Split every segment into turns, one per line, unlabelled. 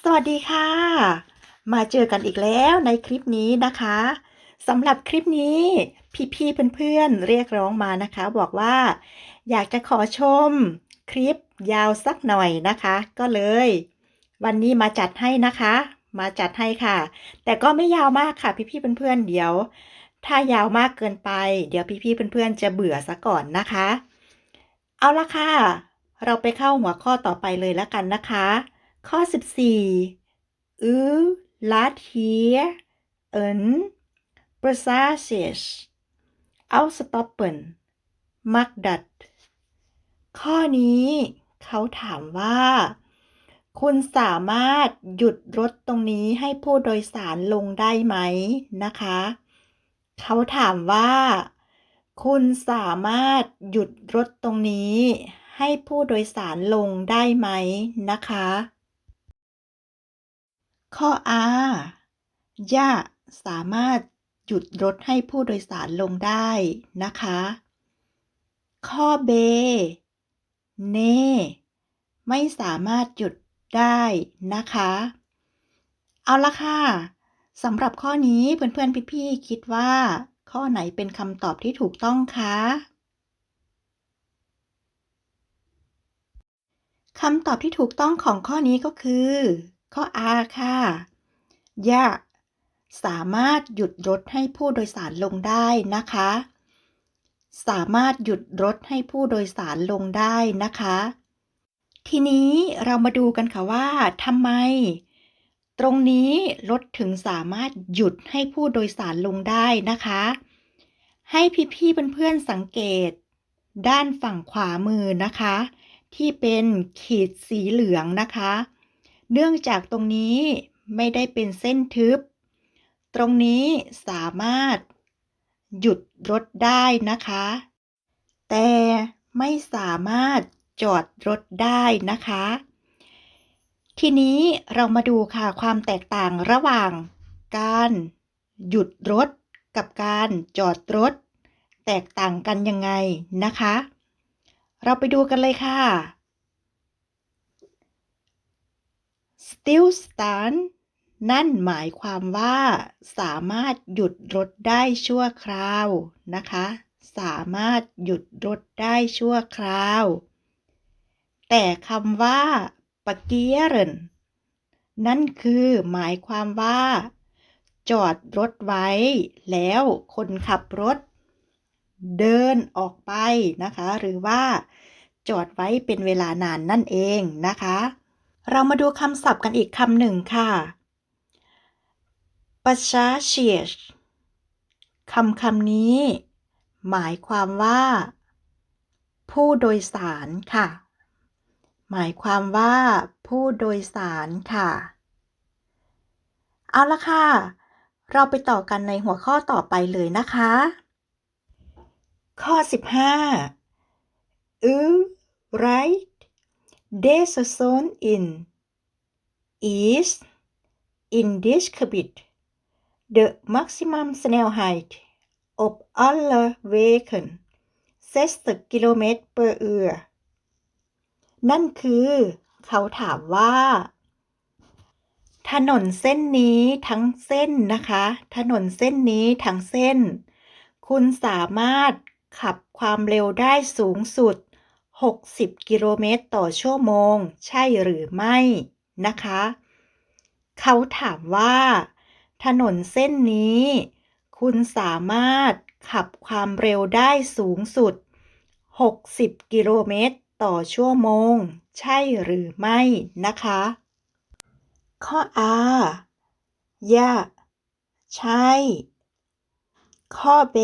สวัสดีค่ะ มาเจอกันอีกแล้วในคลิปนี้นะคะสำหรับคลิปนี้พี่ๆเพื่อนๆเรียกร้องมานะคะ บอกว่า อยากจะขอชมคลิปยาวสักหน่อยนะคะ ก็เลย วันนี้มาจัดให้นะคะ มาจัดให้ค่ะ แต่ก็ไม่ยาวมากค่ะ พี่ๆเพื่อนๆเดี๋ยว ถ้ายาวมากเกินไป เดี๋ยวพี่ๆเพื่อนๆจะเบื่อซะก่อนนะคะ เอาละค่ะ เราไปเข้าหัวข้อต่อไปเลยแล้วกันนะคะ ข้อ 14 U laat hier een passages uitstappen mag dat ข้อนี้เขาถามว่า คุณสามารถหยุดรถตรงนี้ให้ผู้โดยสารลงได้ไหมนะคะ เขาถามว่า คุณสามารถหยุดรถตรงนี้ให้ผู้โดยสารลงได้ไหมนะคะ ข้อ A ย่าสามารถหยุดรถให้ผู้โดยสารลงได้นะคะ ข้อ B เนไม่สามารถหยุดได้นะคะ เอาละค่ะสำหรับข้อนี้เพื่อนๆพี่ๆคิดว่า ข้อไหนเป็นคำตอบที่ถูกต้องคะคำตอบที่ถูกต้องของข้อนี้ก็คือ ข้อ R ค่ะย่าสามารถหยุดรถให้ผู้โดยสารลงได้นะคะ สามารถหยุดรถให้ผู้โดยสารลงได้นะคะ ทีนี้เรามาดูกันค่ะว่าทำไม ตรงนี้รถถึงสามารถหยุดให้ผู้โดยสารลงได้นะคะ ให้พี่ๆเพื่อนๆสังเกต ด้านฝั่งขวามือนะคะ ที่เป็นขีดสีเหลืองนะคะ เนื่องจากตรงนี้ไม่ได้เป็นเส้นทึบ ตรงนี้สามารถหยุดรถได้นะคะ แต่ไม่สามารถจอดรถได้นะคะ ทีนี้เรามาดูค่ะความแตกต่างระหว่าง การหยุดรถกับการจอดรถ แตกต่างกันยังไงนะคะ เราไปดูกันเลยค่ะ still stand นั่นหมายความว่าสามารถหยุดรถได้ชั่วคราวนะคะ สามารถหยุดรถได้ชั่วคราว แต่คำว่า parkeren นั่นคือหมายความว่า จอดรถไว้ แล้วคนขับรถ เดินออกไปนะคะ หรือว่า จอดไว้เป็นเวลานานนั่นเองนะคะ เรามาดูคำศัพท์กันอีกคำหนึ่งค่ะ passagiers คำคำนี้ หมายความว่า ผู้โดยสารค่ะ หมายความว่า ผู้โดยสารค่ะ เอาละค่ะ เราไปต่อกันในหัวข้อต่อไปเลยนะคะ ข้อ 15 U There's a zone in is in this qubit the maximum snail height of all vehicles 60กิโลเมตร per hour นั่นคือเขาถามว่า ถนนเส้นนี้ทั้งเส้นนะคะ ถนนเส้นนี้ทั้งเส้น คุณสามารถขับความเร็วได้สูงสุด 60 กิโลเมตรต่อชั่วโมง ใช่หรือไม่นะคะ เขาถามว่า ถนนเส้นนี้ คุณสามารถขับความเร็วได้สูงสุด 60 กิโลเมตรต่อชั่วโมง ใช่หรือไม่นะคะ ข้อ A ย่าใช่ ข้อ B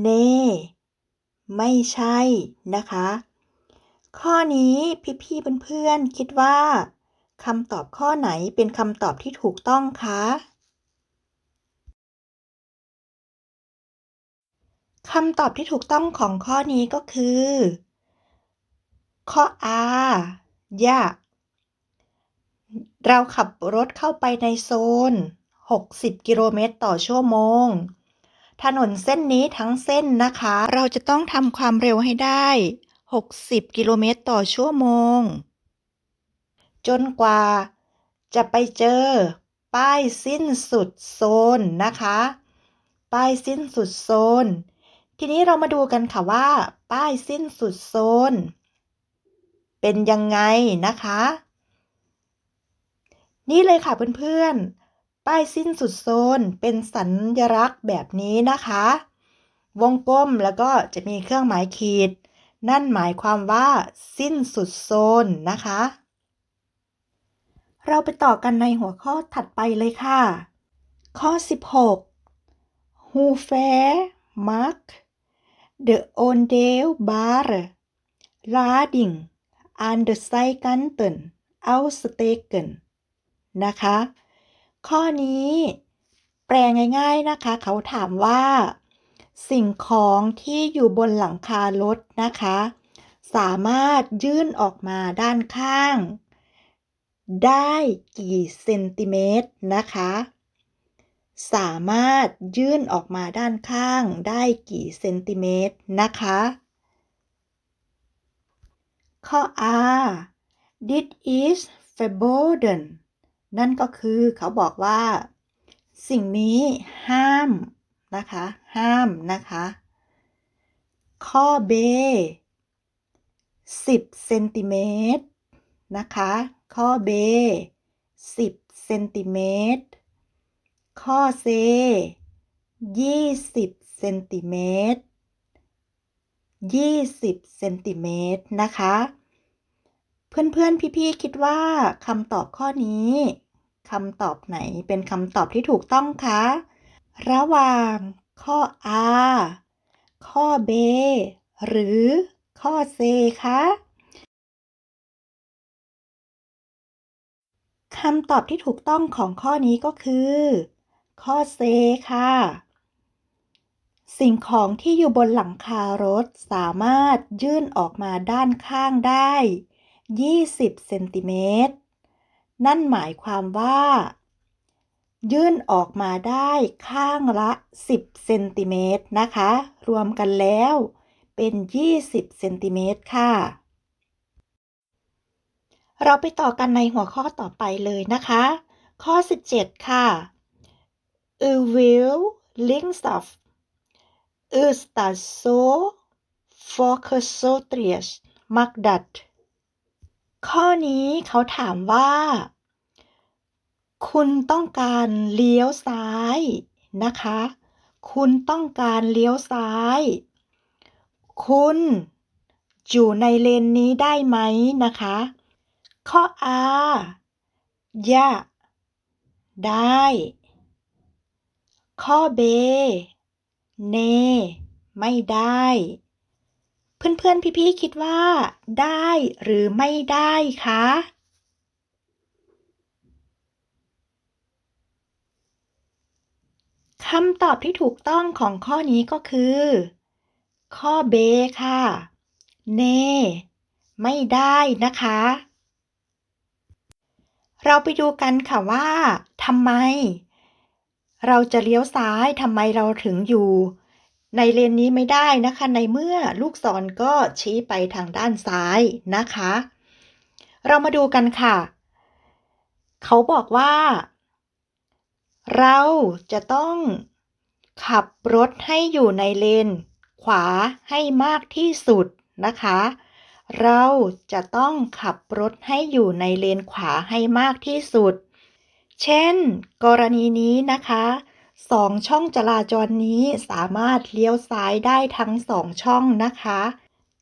เน ไม่ใช่นะคะ ข้อนี้พี่ๆเพื่อนๆคิดว่าคำตอบข้อไหนเป็นคำตอบที่ถูกต้องคะคำตอบที่ถูกต้องของข้อนี้ก็คือ ข้อ A ย่าเราขับรถเข้าไปในโซน 60 กิโลเมตรต่อชั่วโมง ถนนเส้นนี้ทั้งเส้นนะคะ เราจะต้องทำความเร็วให้ได้ 60 กิโลเมตรต่อชั่วโมง จนกว่า จะไปเจอ ป้ายสิ้นสุดโซนนะคะ ป้ายสิ้นสุดโซน ทีนี้เรามาดูกันค่ะว่า ป้ายสิ้นสุดโซน เป็นยังไงนะคะ นี่เลยค่ะเพื่อนๆ ป้ายสิ้นสุดโซนเป็นสัญลักษณ์แบบนี้นะคะ วงกลมแล้วก็จะมีเครื่องหมายขีด นั่นหมายความว่าสิ้นสุดโซนนะคะ เราไปต่อกันในหัวข้อถัดไปเลยค่ะ ข้อ 16 Hoe ver mag de oordeel-bare lading aan de zijkanten uitsteken นะคะ ข้อนี้ แปลง่าย ๆนะคะ เขาถามว่า สิ่งของที่อยู่บนหลังคารถนะคะ สามารถยื่นออกมาด้านข้าง ได้กี่เซนติเมตรนะคะ สามารถยื่นออกมาด้านข้าง ได้กี่เซนติเมตรนะคะ ข้อ R This is verboten นั่นก็คือเขาบอกว่า สิ่งนี้ห้ามนะคะ ห้ามนะคะ ข้อ B 10เซนติเมตรนะคะ ข้อ B 10เซนติเมตร ข้อ C 20เซนติเมตร20เซนติเมตรนะคะ เพื่อนๆ พี่ๆ คิดว่าคำตอบข้อนี้คำตอบไหนเป็นคำตอบที่ถูกต้องคะ ระหว่าง ข้อ R ข้อ B หรือข้อ C คะคำตอบที่ถูกต้องของข้อนี้ก็คือ ข้อ C ค่ะ สิ่งของที่อยู่บนหลังคารถสามารถยื่นออกมาด้านข้างได้ 20เซนติเมตร นั่นหมายความว่า ยื่นออกมาได้ข้างละ 10เซนติเมตรนะคะ รวมกันแล้วเป็น 20เซนติเมตรค่ะ เราไปต่อกันในหัวข้อต่อไปเลยนะคะ ข้อ 17 ค่ะ U will links of is that so focusotrius magdat ข้อนี้เขาถามว่า คุณต้องการเลี้ยวซ้ายนะคะ คุณต้องการเลี้ยวซ้าย คุณอยู่ในเลนนี้ได้ไหมนะคะ ข้อ R ยะได้ ข้อ B เน ไม่ได้ เพื่อนๆ พี่ๆ คิดว่า ได้หรือไม่ได้คะ คำตอบที่ถูกต้องของข้อนี้ก็คือ ข้อ B ค่ะ เน ไม่ได้นะคะ เราไปดูกันค่ะว่าทำไม เราจะเลี้ยวซ้ายทำไมเราถึงอยู่ ในเลนนี้ไม่ได้นะคะ ในเมื่อลูกศรก็ชี้ไปทางด้านซ้ายนะคะ เรามาดูกันค่ะ เขาบอกว่า เราจะต้องขับรถให้อยู่ในเลน ขวาให้มากที่สุดนะคะ เราจะต้องขับรถให้อยู่ในเลนขวาให้มากที่สุด เช่น กรณีนี้นะคะ สองช่องจราจรนี้สามารถเลี้ยวซ้ายได้ทั้งสองช่องนะคะ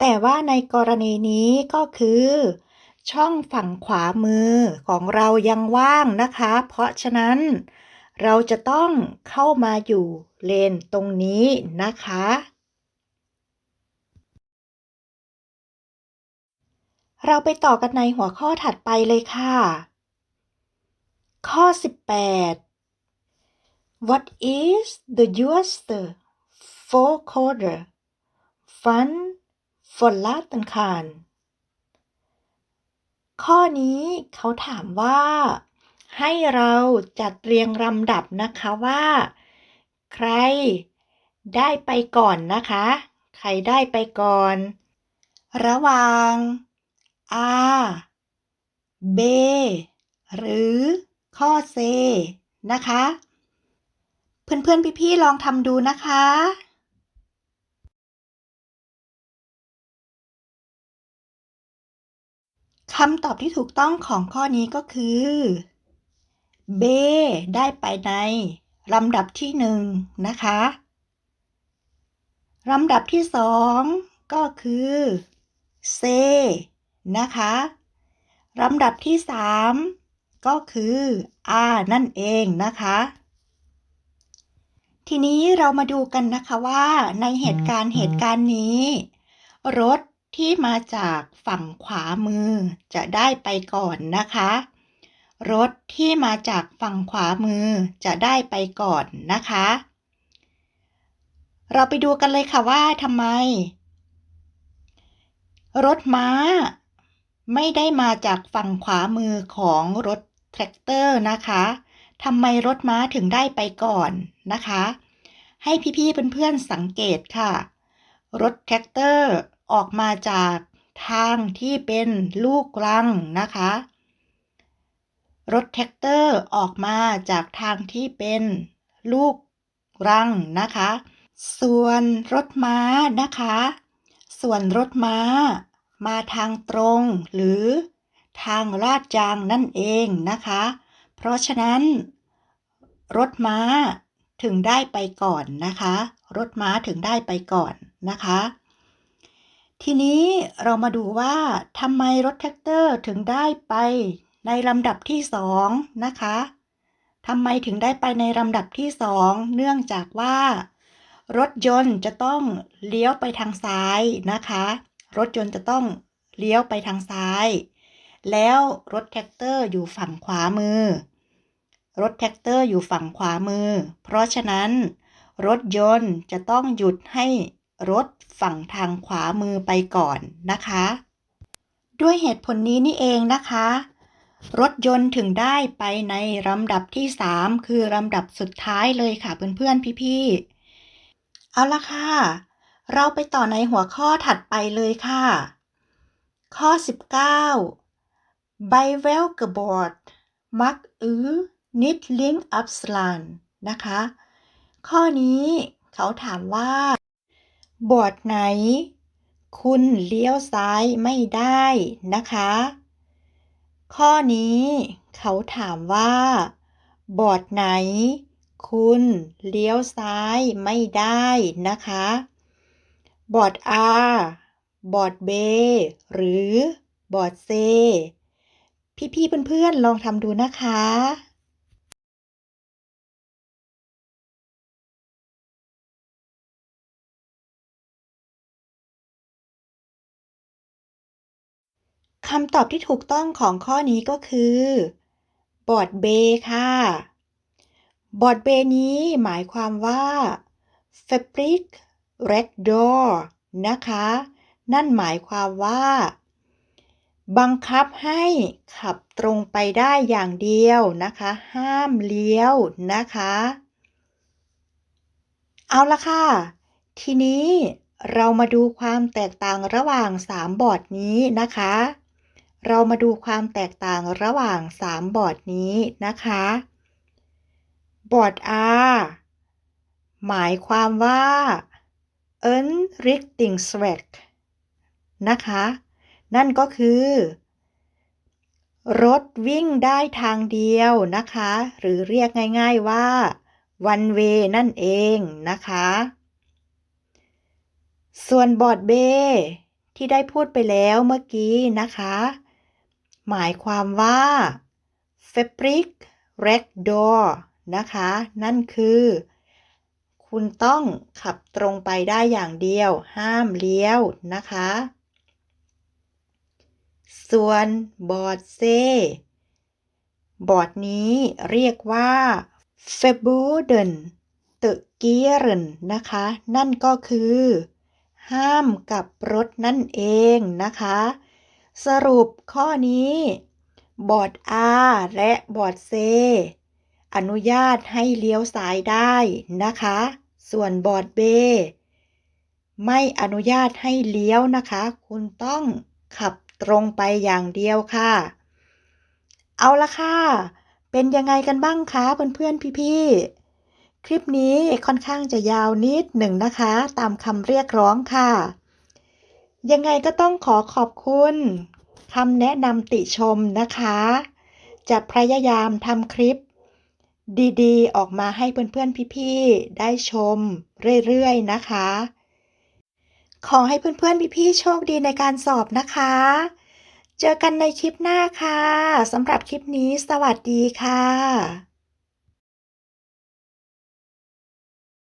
แต่ว่าในกรณีนี้ก็คือ ช่องฝั่งขวามือของเรายังว่างนะคะ เพราะฉะนั้น เราจะต้องเข้ามาอยู่เลนตรงนี้นะคะ เราไปต่อกันในหัวข้อถัดไปเลยค่ะ ข้อ 18 What is the used vocoder fun for Latin can ข้อนี้เขาถามว่า ให้เราจัดเรียงลำดับนะคะว่า ใครได้ไปก่อนนะคะ ใครได้ไปก่อน ระหว่าง R B หรือข้อเซนะคะ เพื่อนๆพี่ๆลองทำดูนะคะคำตอบที่ถูกต้องของข้อนี้ก็คือเบได้ไปในลำดับที่หนึ่งนะคะลำดับที่สองก็คือเซนะคะลำดับที่สามก็คืออานั่นเองนะคะ ทีนี้เรามาดูกันนะคะว่าในเหตุการณ์เหตุการณ์นี้ รถที่มาจากฝั่งขวามือจะได้ไปก่อนนะคะ รถที่มาจากฝั่งขวามือจะได้ไปก่อนนะคะ เราไปดูกันเลยค่ะว่าทำไม รถม้า ไม่ได้มาจากฝั่งขวามือของรถแทรกเตอร์นะคะทำไมรถม้าถึงได้ไปก่อน นะคะ ให้พี่ๆเพื่อนๆสังเกตค่ะ รถแทรกเตอร์ออกมาจากทางที่เป็นลูกรังนะคะ รถแท็กเตอร์ออกมาจากทางที่เป็นลูกรังนะคะ ส่วนรถม้านะคะ ส่วนรถม้า มาทางตรงหรือทางลาดยางนั่นเองนะคะ เพราะฉะนั้น รถม้า ถึงได้ไปก่อนนะคะ รถม้าถึงได้ไปก่อนนะคะ ทีนี้เรามาดูว่าทำไมรถแท็กเตอร์ถึงได้ไปในลำดับที่สองนะคะทำไมถึงได้ไปในลำดับที่สองเนื่องจากว่า รถยนต์จะต้องเลี้ยวไปทางซ้ายนะคะ รถยนต์จะต้องเลี้ยวไปทางซ้าย แล้วรถแท็กเตอร์อยู่ฝั่งขวามือ รถแท็กเตอร์อยู่ฝั่งขวามือ เพราะฉะนั้น รถยนต์จะต้องหยุดให้รถฝั่งทางขวามือไปก่อนนะคะ ด้วยเหตุผลนี้นี่เองนะคะ รถยนต์ถึงได้ไปในลำดับที่ 3 คือลำดับสุดท้ายเลยค่ะเพื่อนๆพี่ๆ เอาละค่ะ เราไปต่อในหัวข้อถัดไปเลยค่ะ ข้อ 19 By welke bord mag u niet link afslaan นิดลิงอัพสแลนนะคะ ข้อนี้เขาถามว่า บอร์ดไหน คุณเลี้ยวซ้ายไม่ได้นะคะ ข้อนี้เขาถามว่า บอร์ดไหน คุณเลี้ยวซ้ายไม่ได้นะคะ บอร์ด R บอร์ด B หรือบอร์ด C พี่ๆเพื่อนๆลองทำดูนะคะ คำตอบที่ถูกต้องของข้อนี้ก็คือบอร์ดเบค่ะบอร์ดเบนี้หมายความว่า fabric red door นะคะ นั่นหมายความว่า บังคับให้ขับตรงไปได้อย่างเดียวนะคะ ห้ามเลี้ยวนะคะ เอาละค่ะ ทีนี้เรามาดูความแตกต่างระหว่าง 3 บอร์ดนี้นะคะ เรามาดูความแตกต่างระหว่าง 3 บอร์ดนี้นะคะ บอร์ด R หมายความว่า un r i c t i n g s w e g นะคะ นั่นก็คือ รถวิ่งได้ทางเดียวนะคะ หรือเรียกง่ายๆว่า one way นั่นเองนะคะ ส่วนบอร์ดเบที่ได้พูดไปแล้วเมื่อกี้นะคะ หมายความว่า fabric red door นะคะ นั่นคือ คุณต้องขับตรงไปได้อย่างเดียว ห้ามเลี้ยวนะคะ ส่วนบอร์ดเซบอร์ดนี้เรียกว่า f e b o d e n t e g i e r e n นะคะ นั่นก็คือ ห้ามกับรถนั่นเองนะคะ สรุปข้อนี้ บอร์ด R และบอร์ด C อนุญาตให้เลี้ยวซ้ายได้นะคะ ส่วนบอร์ด B ไม่อนุญาตให้เลี้ยวนะคะ คุณต้องขับตรงไปอย่างเดียวค่ะ เอาละค่ะ เป็นยังไงกันบ้างคะเพื่อนๆพี่ๆ คลิปนี้ค่อนข้างจะยาวนิดหนึ่งนะคะ ตามคำเรียกร้องค่ะ ยังไงก็ต้องขอขอบคุณคำแนะนำติชมนะคะ จะพยายามทำคลิป ดีๆ ออกมาให้เพื่อนๆพี่ๆได้ชมเรื่อยๆนะคะ ขอให้เพื่อนๆพี่ๆโชคดีในการสอบนะคะ เจอกันในคลิปหน้าค่ะสำหรับคลิปนี้สวัสดีค่ะ